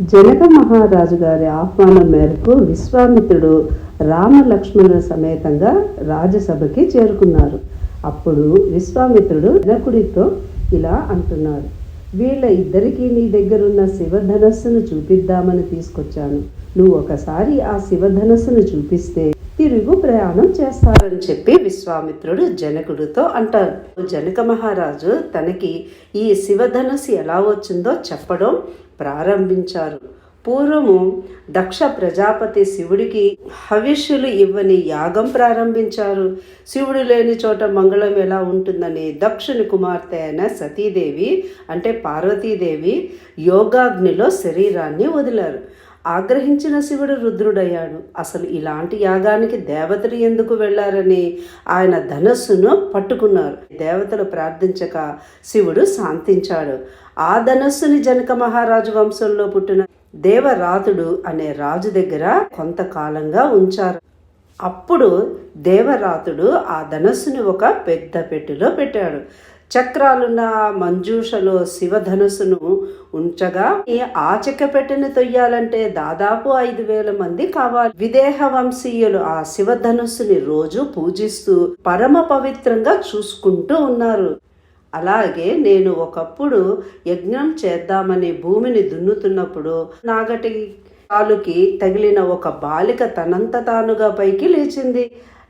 జనక మహారాజు గారి ఆహ్వానం మేరకు విశ్వామిత్రుడు రామలక్ష్మణుల సమేతంగా రాజసభకి చేరుకున్నారు. అప్పుడు విశ్వామిత్రుడు జనకుడితో ఇలా అంటున్నారు వీళ్ళ ఇద్దరికీ నీ దగ్గరున్న శివధనస్సును చూపిద్దామని తీసుకొచ్చాను. నువ్వు ఒకసారి ఆ శివధనస్సును చూపిస్తే తిరుగు ప్రయాణం చేస్తారని చెప్పి విశ్వామిత్రుడు జనకుడితో అంటారు జనక మహారాజు తనకి ఈ శివధనస్సు ఎలా వచ్చిందో చెప్పడం ప్రారంభించారు. పూర్వము దక్ష ప్రజాపతి శివుడికి హవిష్యులు ఇవ్వని యాగం ప్రారంభించారు. శివుడు లేని చోట మంగళం ఎలా ఉంటుందని దక్షుని కుమార్తె అయిన సతీదేవి అంటే పార్వతీదేవి యోగాగ్నిలో శరీరాన్ని వదిలారు. ఆగ్రహించిన శివుడు రుద్రుడయ్యాడు. అసలు ఇలాంటి యాగానికి దేవతలు ఎందుకు వెళ్ళారని ఆయన ధనస్సును పట్టుకున్నారు. దేవతలు ప్రార్థించక శివుడు శాంతించాడు. ఆ ధనస్సుని జనక మహారాజు వంశంలో పుట్టిన దేవరాతుడు అనే రాజు దగ్గర కొంతకాలంగా ఉంచారు. అప్పుడు దేవరాతుడు ఆ ధనస్సుని ఒక పెద్ద పెట్టెలో పెట్టాడు. చక్రాలున్న మంజూషలో శివధనుసును ఉంచగా ఈ ఆ చెక్క పెట్టెని తొయ్యాలంటే దాదాపు ఐదు వేల మంది కావాలి. విదేహ వంశీయులు ఆ శివధనుస్సుని రోజు పూజిస్తూ పరమ పవిత్రంగా చూసుకుంటూ ఉన్నారు. అలాగే నేను ఒకప్పుడు యజ్ఞం చేద్దామని భూమిని దున్నుతున్నప్పుడు నాగటి కాలుకి తగిలిన ఒక బాలిక తనంత తానుగా పైకి లేచింది.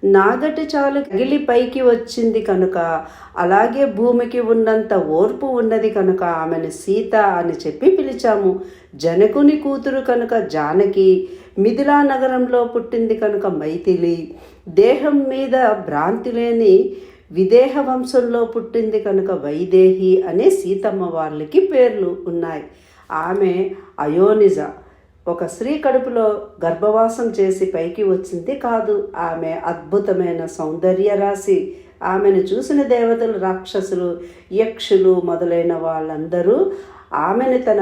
నాగటి చాలు తగిలి పైకి వచ్చింది కనుక అలాగే భూమికి ఉన్నంత ఓర్పు ఉన్నది కనుక ఆమెను సీత అని చెప్పి పిలిచాము. జనకుని కూతురు కనుక జానకి మిథిలా నగరంలో పుట్టింది కనుక మైథిలి. దేహం మీద భ్రాంతి లేని విదేహ వంశంలో పుట్టింది కనుక వైదేహి అనే సీతమ్మ వాళ్ళకి పేర్లు ఉన్నాయి. ఆమె అయోనిజ. ఒక స్త్రీ కడుపులో గర్భవాసం చేసి పైకి వచ్చింది కాదు. ఆమె అద్భుతమైన సౌందర్య రాశి. ఆమెను చూసిన దేవతలు రాక్షసులు యక్షులు మొదలైన వాళ్ళందరూ ఆమెను తన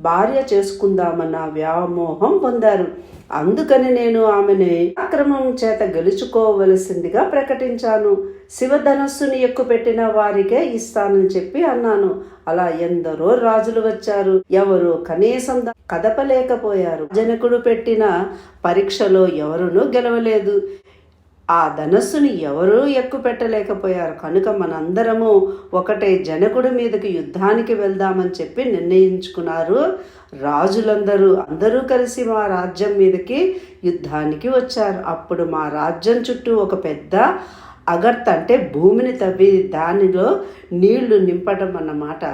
భార్య చేసుకుందామన్న వ్యామోహం పొందారు. అందుకని నేను ఆమెని అక్రమం చేత గెలుచుకోవలసిందిగా ప్రకటించాను. శివధనస్సుని ఎక్కుపెట్టిన వారికే ఇస్తానని చెప్పి అన్నాను. అలా ఎందరో రాజులు వచ్చారు. ఎవరు కనీసం కదపలేకపోయారు. జనకుడు పెట్టిన పరీక్షలో ఎవరునూ గెలవలేదు. ఆ ధనస్సుని ఎవరూ ఎక్కుపెట్టలేకపోయారు. కనుక మనందరము ఒకటే జనకుడి మీదకి యుద్ధానికి వెళ్దామని చెప్పి నిర్ణయించుకున్నారు. రాజులందరూ అందరూ కలిసి మా రాజ్యం మీదకి యుద్ధానికి వచ్చారు. అప్పుడు మా రాజ్యం చుట్టూ ఒక పెద్ద అగర్త అంటే భూమిని తవ్వి దానిలో నీళ్ళు నింపడం అన్నమాట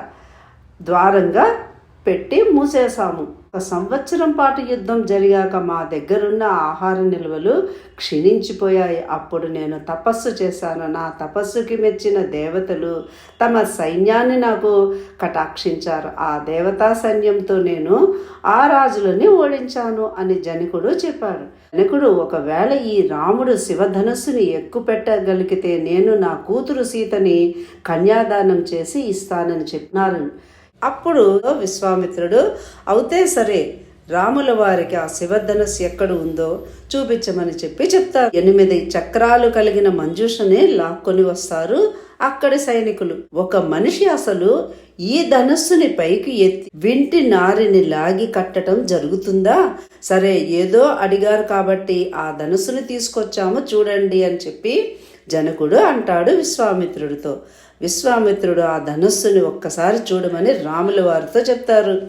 ద్వారంగా పెట్టి మూసేశాము. ఒక సంవత్సరం పాటు యుద్ధం జరిగాక మా దగ్గరున్న ఆహార నిల్వలు క్షీణించిపోయాయి. అప్పుడు నేను తపస్సు చేశాను. నా తపస్సుకి మెచ్చిన దేవతలు తమ సైన్యాన్ని నాకు కటాక్షించారు. ఆ దేవతా సైన్యంతో నేను ఆ రాజులని ఓడించాను అని జనకుడు చెప్పాడు. జనకుడు ఒకవేళ ఈ రాముడు శివధనస్సుని ఎక్కుపెట్టగలిగితే నేను నా కూతురు సీతని కన్యాదానం చేసి ఇస్తానని చెప్పినారు. అప్పుడు విశ్వామిత్రుడు అవుతే సరే రాముల వారికి ఆ శివధనస్సు ఎక్కడ ఉందో చూపించమని చెప్పి చెప్తారు ఎనిమిది చక్రాలు కలిగిన మంజూషని లాక్కొని వస్తారు అక్కడి సైనికులు. ఒక మనిషి అసలు ఈ ధనస్సుని పైకి ఎత్తి వింటి నారిని లాగి కట్టడం జరుగుతుందా? సరే ఏదో అడిగారు కాబట్టి ఆ ధనస్సుని తీసుకొచ్చాము చూడండి అని చెప్పి జనకుడు అంటాడు విశ్వామిత్రుడితో. విశ్వామిత్రుడు ఆ ధనుస్సుని ఒక్కసారి చూడమని రాముల వారితో చెప్తారు.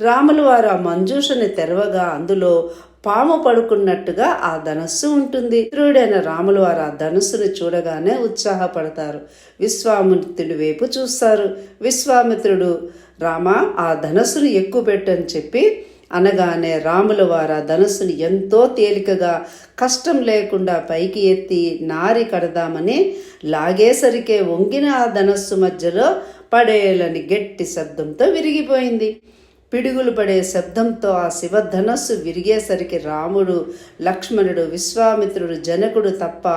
రాముల వారు ఆ మంజూషని తెరవగా అందులో పాము పడుకున్నట్టుగా ఆ ధనస్సు ఉంటుంది. మిత్రుడైన రాముల వారు ఆ ధనుస్సును చూడగానే ఉత్సాహపడతారు. విశ్వామిత్రుడి వైపు చూస్తారు. విశ్వామిత్రుడు రామ ఆ ధనస్సును ఎక్కువ పెట్టని చెప్పి అనగానే రాముల వారు ఆ ఎంతో తేలికగా కష్టం లేకుండా పైకి ఎత్తి నారి కడదామని లాగేసరికే వంగిన ఆ ధనస్సు మధ్యలో పడేయాలని గట్టి శబ్దంతో విరిగిపోయింది. పిడుగులు పడే శబ్దంతో ఆ శివధనస్సు విరిగేసరికి రాముడు లక్ష్మణుడు విశ్వామిత్రుడు జనకుడు తప్ప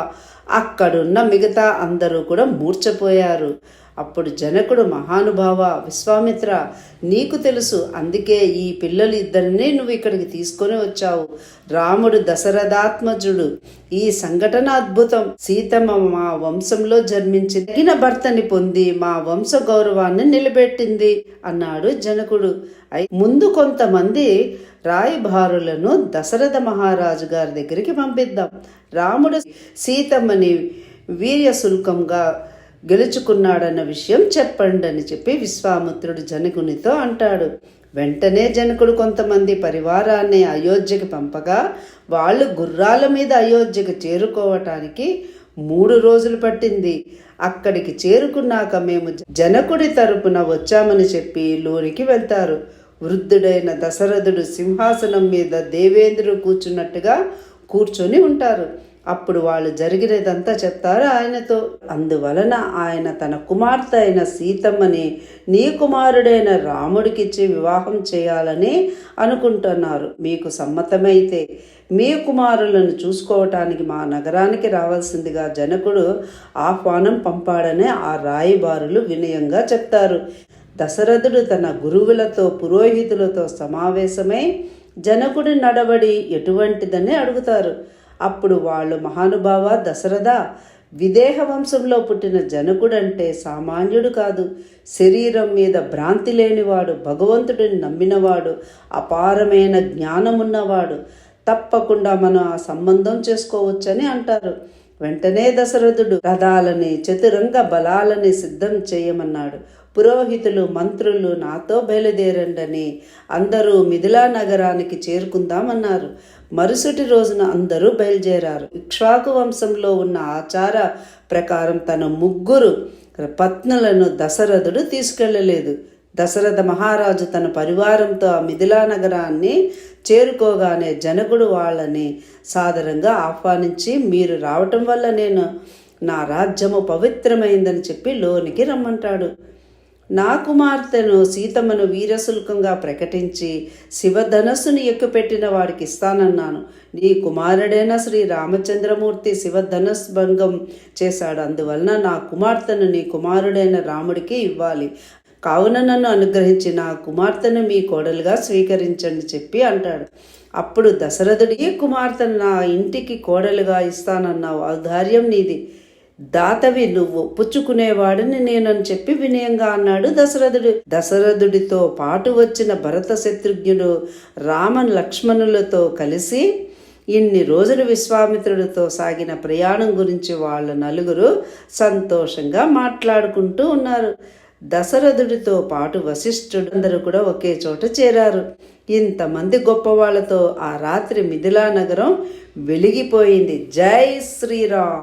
అక్కడున్న మిగతా అందరూ కూడా మూర్చపోయారు అప్పుడు జనకుడు మహానుభావ విశ్వామిత్ర నీకు తెలుసు అందుకే ఈ పిల్లలు ఇద్దరిని నువ్వు ఇక్కడికి తీసుకొని వచ్చావు. రాముడు దశరథాత్మజుడు. ఈ సంఘటన అద్భుతం సీతమ్మ మా వంశంలో జన్మించి తగిన భర్తని పొంది మా వంశ గౌరవాన్ని నిలబెట్టింది అన్నాడు జనకుడు. ముందు కొంతమంది రాయభారులను దశరథ మహారాజు గారి దగ్గరికి పంపిద్దాం. రాముడు సీతమ్మని వీర్యశుల్కంగా గెలుచుకున్నాడన్న విషయం చెప్పండి అని చెప్పి విశ్వామిత్రుడు జనకునితో అంటాడు. వెంటనే జనకుడు కొంతమంది పరివారాన్ని అయోధ్యకి పంపగా వాళ్ళు గుర్రాల మీద అయోధ్యకు చేరుకోవటానికి మూడు రోజులు పట్టింది. అక్కడికి చేరుకున్నాక మేము జనకుడి తరపున వచ్చామని చెప్పి లోనికి వెళ్తారు. వృద్ధుడైన దశరథుడు సింహాసనం మీద దేవేంద్రుడు కూర్చున్నట్టుగా కూర్చొని ఉంటారు. అప్పుడు వాళ్ళు జరిగినదంతా చెప్తారు ఆయనతో. అందువలన ఆయన తన కుమార్తె అయిన సీతమ్మని నీ కుమారుడైన రాముడికిచ్చి వివాహం చేయాలని అనుకుంటున్నారు. మీకు సమ్మతమైతే మీ కుమారులను చూసుకోవటానికి మా నగరానికి రావాల్సిందిగా జనకుడు ఆహ్వానం పంపాడని ఆ రాయిబారులు వినయంగా చెప్తారు. దశరథుడు తన గురువులతో పురోహితులతో సమావేశమై జనకుడి నడవడి ఎటువంటిదని అడుగుతారు. అప్పుడు వాళ్ళు మహానుభావ దశరథ విదేహ వంశంలో పుట్టిన జనకుడంటే సామాన్యుడు కాదు. శరీరం మీద భ్రాంతి లేనివాడు భగవంతుడిని నమ్మినవాడు అపారమైన జ్ఞానమున్నవాడు. తప్పకుండా మనం ఆ సంబంధం చేసుకోవచ్చని అంటారు. వెంటనే దశరథుడు రథాలని చతురంగ బలాలని సిద్ధం చేయమన్నాడు. పురోహితులు మంత్రులు నాతో బయలుదేరండని అందరూ మిథిలా నగరానికి చేరుకుందామన్నారు. మరుసటి రోజున అందరూ బయలుదేరారు. ఇక్ష్వాకు వంశంలో ఉన్న ఆచార ప్రకారం తన ముగ్గురు పత్నులను దశరథుడు తీసుకెళ్ళలేదు దశరథ మహారాజు తన పరివారంతో ఆ మిథిలా నగరాన్ని చేరుకోగానే జనకుడు వాళ్ళని సాదరంగా ఆహ్వానించి మీరు రావటం వల్ల నేను నా రాజ్యము పవిత్రమైందని చెప్పి లోనికి రమ్మంటాడు. నా కుమార్తెను సీతమ్మను వీరశుల్కంగా ప్రకటించి శివధనస్సును ఎక్కుపెట్టిన వాడికి ఇస్తానన్నాను నీ కుమారుడైన శ్రీ రామచంద్రమూర్తి శివధనస్ భంగం చేశాడు. అందువలన నా కుమార్తెను నీ కుమారుడైన రాముడికి ఇవ్వాలి. కావున నన్ను అనుగ్రహించి నా కుమార్తెను మీ కోడలుగా స్వీకరించండి చెప్పి అంటాడు. అప్పుడు దశరథుడు ఈ కుమార్తెను నా ఇంటికి కోడలుగా ఇస్తానన్నావు. ఔదార్యం నీది. దాతవి నువ్వు పుచ్చుకునేవాడిని నేనని చెప్పి వినయంగా అన్నాడు దశరథుడు. దశరథుడితో పాటు వచ్చిన భరత శత్రుఘ్నుడు రామన్ లక్ష్మణులతో కలిసి ఇన్ని రోజులు విశ్వామిత్రుడితో సాగిన ప్రయాణం గురించి వాళ్ళ నలుగురు సంతోషంగా మాట్లాడుకుంటూ ఉన్నారు. దశరథుడితో పాటు వశిష్ఠుడు అందరూ కూడా ఒకే చోట చేరారు. ఇంతమంది గొప్పవాళ్ళతో ఆ రాత్రి మిథిలా నగరం వెలిగిపోయింది. జై శ్రీరామ్!